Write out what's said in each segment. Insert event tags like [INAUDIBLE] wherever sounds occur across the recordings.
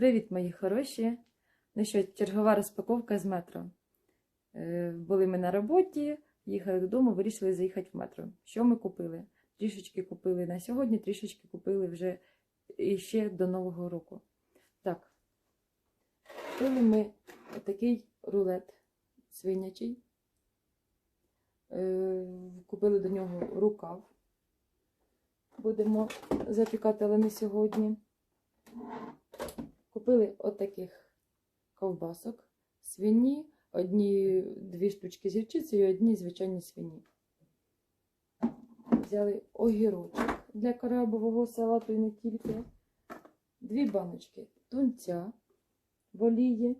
Привіт, мої хороші! Ну що, чергова розпаковка з метро. Е, Були ми на роботі, їхали додому, вирішили заїхати в метро. Що ми купили? Трішечки купили на сьогодні, трішечки купили вже іще до Нового року. Так, купили ми такий рулет свинячий. Е, Купили до нього рукав. Будемо запікати, але не сьогодні. Купили отаких ковбасок, свині, одні дві штучки з гірчицею, і одні звичайні свині. Взяли огірочок для крабового салату і не тільки. Дві баночки тунця в олії,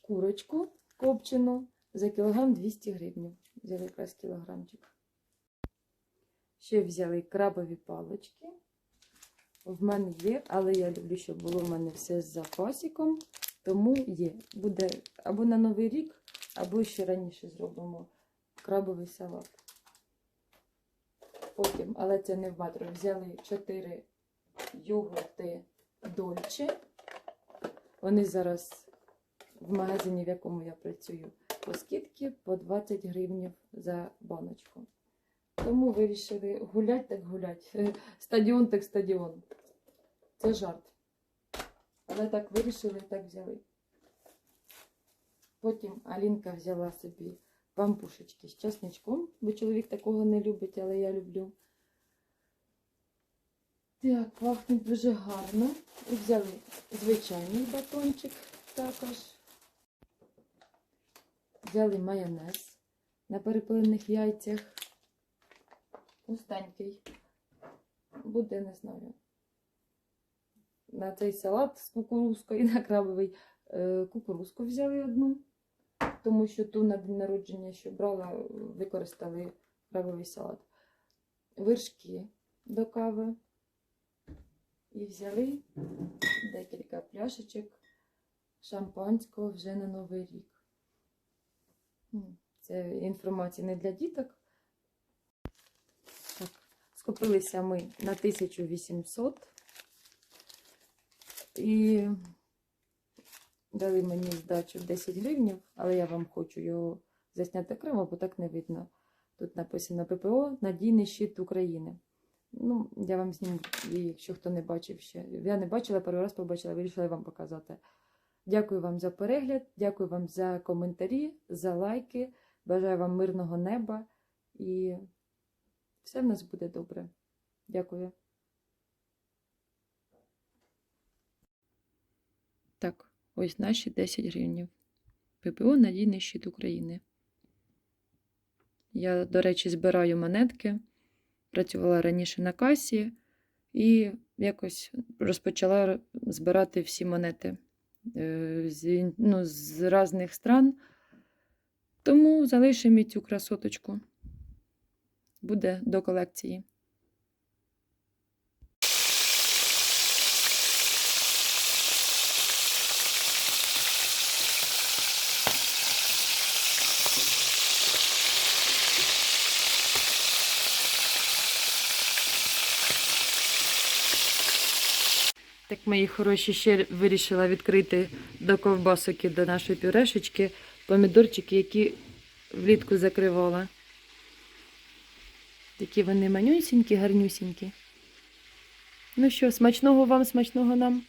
курочку копчену за кілограм 200 гривень. Взяли якраз кілограмчик. Ще взяли крабові палички. В мене є, але я люблю, щоб було в мене все з запасиком. Тому є. Буде або на Новий рік, або ще раніше зробимо крабовий салат. Потім, але це не в метро, взяли 4 йогурти Дольче. Вони зараз в магазині, в якому я працюю, по скидці по 20 гривень за баночку. Тому вирішили гулять так гулять. [LAUGHS] Стадіон так стадіон. Це жарт. Але так вирішили, так взяли. Потім Алінка взяла собі пампушечки з часничком, бо чоловік такого не любить, але я люблю. Так, пахнуть дуже гарно. І взяли звичайний батончик також. Взяли майонез на перепилених яйцях. Густенький. Буде, не знаю. На цей салат з кукурузкою, на крабовий е, кукурузку взяли одну, тому що ту на день народження, що брала, використали крабовий салат. Вершки до кави. І взяли декілька пляшечок шампанського вже на Новий рік. Це інформація не для діток. Так, скупилися ми на 1800 і дали мені здачу 10 гривень, але я вам хочу його засняти окремо, бо так не видно. Тут написано ППО Надійний щит України. Ну, я вам зніму, якщо хто не бачив ще. Я не бачила, перший раз побачила, вирішила вам показати. Дякую вам за перегляд, дякую вам за коментарі, за лайки. Бажаю вам мирного неба і все в нас буде добре. Дякую. Так, ось наші 10 гривень. ППО Надійний щит України. Я, до речі, збираю монетки. Працювала раніше на касі і якось розпочала збирати всі монети е, з, ну, з різних стран. Тому залишимо цю красоточку. Буде до колекції. Так, мої хороші, ще вирішила відкрити до ковбасок і до нашої пюрешечки помідорчики, які влітку закривала. Такі вони манюсінькі, гарнюсінькі. Ну що, смачного вам, смачного нам.